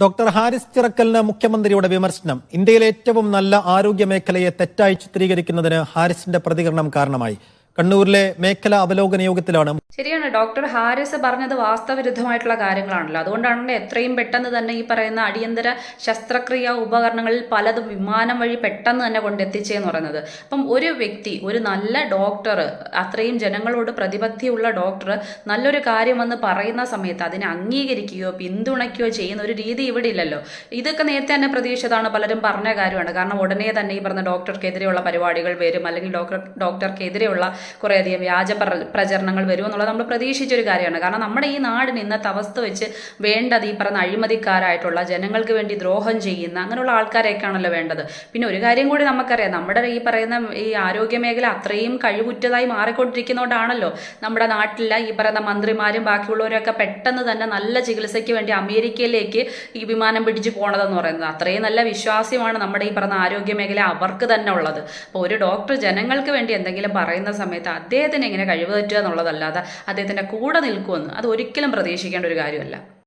Doctor Haris ചിറക്കലിന് മുഖ്യമന്ത്രിയുടെ വിമർശനം. ഇന്ത്യയിലെ ഏറ്റവും നല്ല ആരോഗ്യ മേഖലയെ തെറ്റായി ചിത്രീകരിക്കുന്നതിന് ഹാരിസിന്റെ പ്രതികരണം കാരണമായി. കണ്ണൂരിലെ മേഖലാ അവലോകന യോഗത്തിലാണ് ശരിയാണ് ഡോക്ടർ ഹാരിസ് പറഞ്ഞത് വാസ്തവവിരുദ്ധമായിട്ടുള്ള കാര്യങ്ങളാണല്ലോ. അതുകൊണ്ടാണല്ലോ എത്രയും പെട്ടെന്ന് തന്നെ ഈ പറയുന്ന അടിയന്തര ശസ്ത്രക്രിയ ഉപകരണങ്ങളിൽ പലതും വിമാനം വഴി പെട്ടെന്ന് തന്നെ കൊണ്ടെത്തിച്ചേന്ന് പറയുന്നത്. അപ്പം ഒരു വ്യക്തി ഒരു നല്ല ഡോക്ടർ അത്രയും ജനങ്ങളോട് പ്രതിബദ്ധിയുള്ള ഡോക്ടർ നല്ലൊരു കാര്യം വന്ന് പറയുന്ന സമയത്ത് അതിനെ അംഗീകരിക്കുകയോ പിന്തുണയ്ക്കുകയോ ചെയ്യുന്ന ഒരു രീതി ഇവിടെ ഇല്ലല്ലോ. ഇതൊക്കെ നേരത്തെ തന്നെ പ്രതീക്ഷിച്ചതാണ് പലരും പറഞ്ഞ കാര്യമാണ്. കാരണം ഉടനെ തന്നെ ഈ പറഞ്ഞ ഡോക്ടർക്കെതിരെയുള്ള പരിപാടികൾ വരും അല്ലെങ്കിൽ ഡോക്ടർ ഡോക്ടർക്കെതിരെയുള്ള കുറേയധികം വ്യാജ പ്ര- പ്രചരണങ്ങൾ വരും എന്നുള്ളത് നമ്മൾ പ്രതീക്ഷിച്ചൊരു കാര്യമാണ്. കാരണം നമ്മുടെ ഈ നാടിന് ഇന്നത്തെ അവസ്ഥ വെച്ച് വേണ്ടത് ഈ പറഞ്ഞ അഴിമതിക്കാരായിട്ടുള്ള ജനങ്ങൾക്ക് വേണ്ടി ദ്രോഹം ചെയ്യുന്ന അങ്ങനെയുള്ള ആൾക്കാരെയൊക്കെയാണല്ലോ വേണ്ടത്. പിന്നെ ഒരു കാര്യം കൂടി നമുക്കറിയാം. നമ്മുടെ ഈ പറയുന്ന ഈ ആരോഗ്യ മേഖല അത്രയും കഴിവുറ്റതായി മാറിക്കൊണ്ടിരിക്കുന്നതുകൊണ്ടാണല്ലോ നമ്മുടെ നാട്ടിലെ ഈ പറയുന്ന മന്ത്രിമാരും ബാക്കിയുള്ളവരൊക്കെ പെട്ടെന്ന് തന്നെ നല്ല ചികിത്സയ്ക്ക് വേണ്ടി അമേരിക്കയിലേക്ക് ഈ വിമാനം പിടിച്ചു പോണതെന്ന് പറയുന്നത്. അത്രയും നല്ല വിശ്വാസ്യമാണ് നമ്മുടെ ഈ പറഞ്ഞ ആരോഗ്യ മേഖല അവർക്ക് തന്നെ ഉള്ളത്. അപ്പോൾ ഒരു ഡോക്ടർ ജനങ്ങൾക്ക് വേണ്ടി എന്തെങ്കിലും പറയുന്ന സമയത്ത് അദ്ദേഹത്തിന് എങ്ങനെ കഴിവ് പറ്റുക എന്നുള്ളതല്ലാതെ അദ്ദേഹത്തിന്റെ കൂടെ നിൽക്കുമെന്ന് അത് ഒരിക്കലും പ്രതീക്ഷിക്കേണ്ട ഒരു കാര്യമല്ല.